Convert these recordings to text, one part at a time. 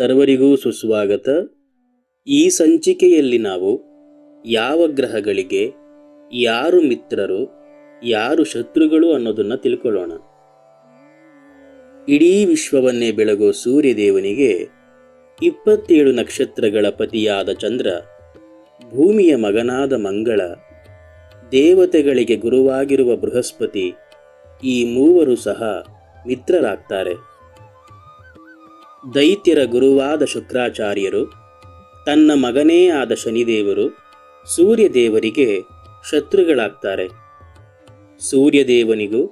ಸರ್ವರಿಗೂ ಸುಸ್ವಾಗತ. ಈ ಸಂಚಿಕೆಯಲ್ಲಿ ನಾವು ಯಾವ ಗ್ರಹಗಳಿಗೆ ಯಾರು ಮಿತ್ರರು, ಯಾರು ಶತ್ರುಗಳು ಅನ್ನೋದನ್ನು ತಿಳ್ಕೊಳ್ಳೋಣ. ಇಡೀ ವಿಶ್ವವನ್ನೇ ಬೆಳಗೋ ಸೂರ್ಯದೇವನಿಗೆ ಇಪ್ಪತ್ತೇಳು ನಕ್ಷತ್ರಗಳ ಪತಿಯಾದ ಚಂದ್ರ ಭೂಮಿಯ ಮಗನಾದ ಮಂಗಳ ದೇವತೆಗಳಿಗೆ ಗುರುವಾಗಿರುವ ಬೃಹಸ್ಪತಿ ಈ ಮೂವರು ಸಹ ಮಿತ್ರರಾಗ್ತಾರೆ. ದೈತ್ಯರ ಗುರುವಾದ ಶುಕ್ರಾಚಾರ್ಯರು, ತನ್ನ ಮಗನೇ ಆದ ಶನಿದೇವರು ಸೂರ್ಯದೇವರಿಗೆ ಶತ್ರುಗಳಾಗ್ತಾರೆ. ಸೂರ್ಯದೇವನಿಗೂ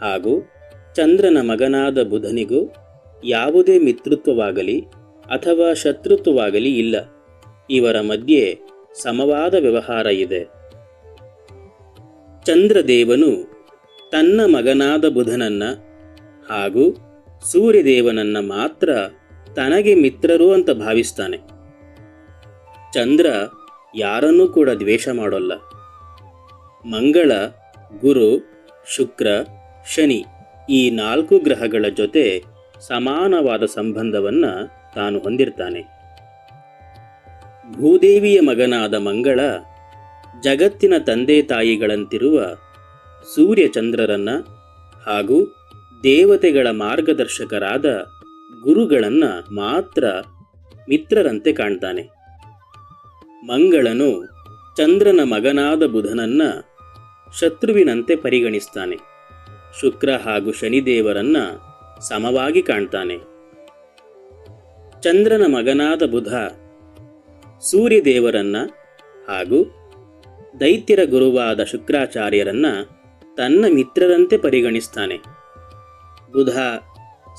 ಹಾಗೂ ಚಂದ್ರನ ಮಗನಾದ ಬುಧನಿಗೂ ಯಾವುದೇ ಮಿತ್ರತ್ವವಾಗಲಿ ಅಥವಾ ಶತ್ರುತ್ವವಾಗಲಿ ಇಲ್ಲ. ಇವರ ಮಧ್ಯೆ ಸಮವಾದ ವ್ಯವಹಾರ ಇದೆ. ಚಂದ್ರದೇವನು ತನ್ನ ಮಗನಾದ ಬುಧನನ್ನ ಹಾಗೂ ಸೂರ್ಯದೇವನನ್ನ ಮಾತ್ರ ತನಗೆ ಮಿತ್ರರು ಅಂತ ಭಾವಿಸ್ತಾನೆ. ಚಂದ್ರ ಯಾರನ್ನೂ ಕೂಡ ದ್ವೇಷ ಮಾಡೋಲ್ಲ. ಮಂಗಳ, ಗುರು, ಶುಕ್ರ, ಶನಿ ಈ ನಾಲ್ಕು ಗ್ರಹಗಳ ಜೊತೆ ಸಮಾನವಾದ ಸಂಬಂಧವನ್ನ ತಾನು ಹೊಂದಿರ್ತಾನೆ. ಭೂದೇವಿಯ ಮಗನಾದ ಮಂಗಳ ಜಗತ್ತಿನ ತಂದೆ ತಾಯಿಗಳಂತಿರುವ ಸೂರ್ಯಚಂದ್ರರನ್ನ ಹಾಗೂ ದೇವತೆಗಳ ಮಾರ್ಗದರ್ಶಕರಾದ ಗುರುಗಳನ್ನ ಮಾತ್ರ ಮಿತ್ರರಂತೆ ಕಾಣ್ತಾನೆ. ಮಂಗಳನು ಚಂದ್ರನ ಮಗನಾದ ಬುಧನನ್ನ ಶತ್ರುವಿನಂತೆ ಪರಿಗಣಿಸ್ತಾನೆ. ಶುಕ್ರ ಹಾಗೂ ಶನಿದೇವರನ್ನ ಸಮವಾಗಿ ಕಾಣ್ತಾನೆ. ಚಂದ್ರನ ಮಗನಾದ ಬುಧ ಸೂರ್ಯದೇವರನ್ನ ಹಾಗೂ ದೈತ್ಯರ ಗುರುವಾದ ಶುಕ್ರಾಚಾರ್ಯರನ್ನ ತನ್ನ ಮಿತ್ರರಂತೆ ಪರಿಗಣಿಸ್ತಾನೆ. ಬುಧ,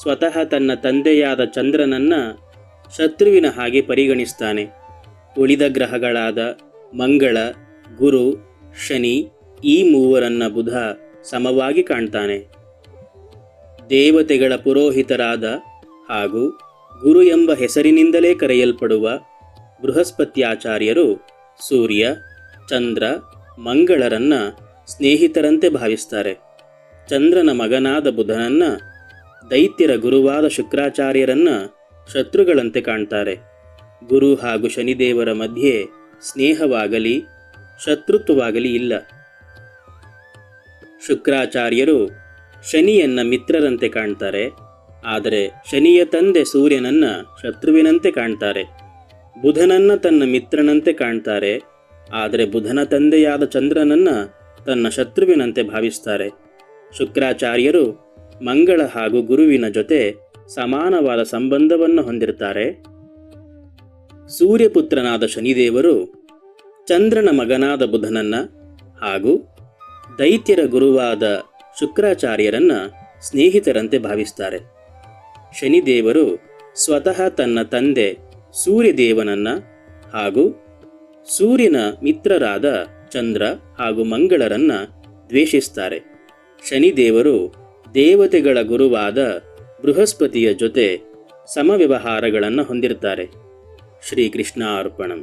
ಸ್ವತಃ ತನ್ನ ತಂದೆಯಾದ ಚಂದ್ರನನ್ನ ಶತ್ರುವಿನ ಹಾಗೆ ಪರಿಗಣಿಸ್ತಾನೆ. ಉಳಿದ ಗ್ರಹಗಳಾದ ಮಂಗಳ, ಗುರು, ಶನಿ ಈ ಮೂವರನ್ನ ಬುಧ ಸಮವಾಗಿ ಕಾಣ್ತಾನೆ. ದೇವತೆಗಳ ಪುರೋಹಿತರಾದ ಹಾಗೂ ಗುರು ಎಂಬ ಹೆಸರಿನಿಂದಲೇ ಕರೆಯಲ್ಪಡುವ ಬೃಹಸ್ಪತ್ಯಾಚಾರ್ಯರು ಸೂರ್ಯ, ಚಂದ್ರ, ಮಂಗಳರನ್ನ ಸ್ನೇಹಿತರಂತೆ ಭಾವಿಸ್ತಾರೆ. ಚಂದ್ರನ ಮಗನಾದ ಬುಧನನ್ನ ದೈತ್ಯರ ಗುರುವಾದ ಶುಕ್ರಾಚಾರ್ಯರನ್ನ ಶತ್ರುಗಳಂತೆ ಕಾಣ್ತಾರೆ. ಗುರು ಹಾಗೂ ಶನಿದೇವರ ಮಧ್ಯೆ ಸ್ನೇಹವಾಗಲಿ, ಶತ್ರುತ್ವವಾಗಲಿ ಇಲ್ಲ. ಶುಕ್ರಾಚಾರ್ಯರು ಶನಿಯನ್ನ ಮಿತ್ರರಂತೆ ಕಾಣ್ತಾರೆ. ಆದರೆ ಶನಿಯ ತಂದೆ ಸೂರ್ಯನನ್ನ ಶತ್ರುವಿನಂತೆ ಕಾಣ್ತಾರೆ. ಬುಧನನ್ನ ತನ್ನ ಮಿತ್ರನಂತೆ ಕಾಣ್ತಾರೆ. ಆದರೆ ಬುಧನ ತಂದೆಯಾದ ಚಂದ್ರನನ್ನ ತನ್ನ ಶತ್ರುವಿನಂತೆ ಭಾವಿಸ್ತಾರೆ. ಶುಕ್ರಾಚಾರ್ಯರು ಮಂಗಳ ಹಾಗೂ ಗುರುವಿನ ಜೊತೆ ಸಮಾನವಾದ ಸಂಬಂಧವನ್ನು ಹೊಂದಿರುತ್ತಾರೆ. ಸೂರ್ಯಪುತ್ರನಾದ ಶನಿದೇವರು ಚಂದ್ರನ ಮಗನಾದ ಬುಧನನ್ನ ಹಾಗೂ ದೈತ್ಯರ ಗುರುವಾದ ಶುಕ್ರಾಚಾರ್ಯರನ್ನ ಸ್ನೇಹಿತರಂತೆ ಭಾವಿಸ್ತಾರೆ ಶನಿದೇವರು ಸ್ವತಃ ತನ್ನ ತಂದೆ ಸೂರ್ಯದೇವನನ್ನ ಹಾಗೂ ಸೂರ್ಯನ ಮಿತ್ರರಾದ ಚಂದ್ರ ಹಾಗೂ ಮಂಗಳರನ್ನ ದ್ವೇಷಿಸ್ತಾರೆ ಶನಿದೇವರು ದೇವತೆಗಳ ಗುರುವಾದ ಬೃಹಸ್ಪತಿಯ ಜೊತೆ ಸಮವ್ಯವಹಾರಗಳನ್ನು ಹೊಂದಿರ್ತಾರೆ ಶ್ರೀಕೃಷ್ಣ ಅರ್ಪಣಂ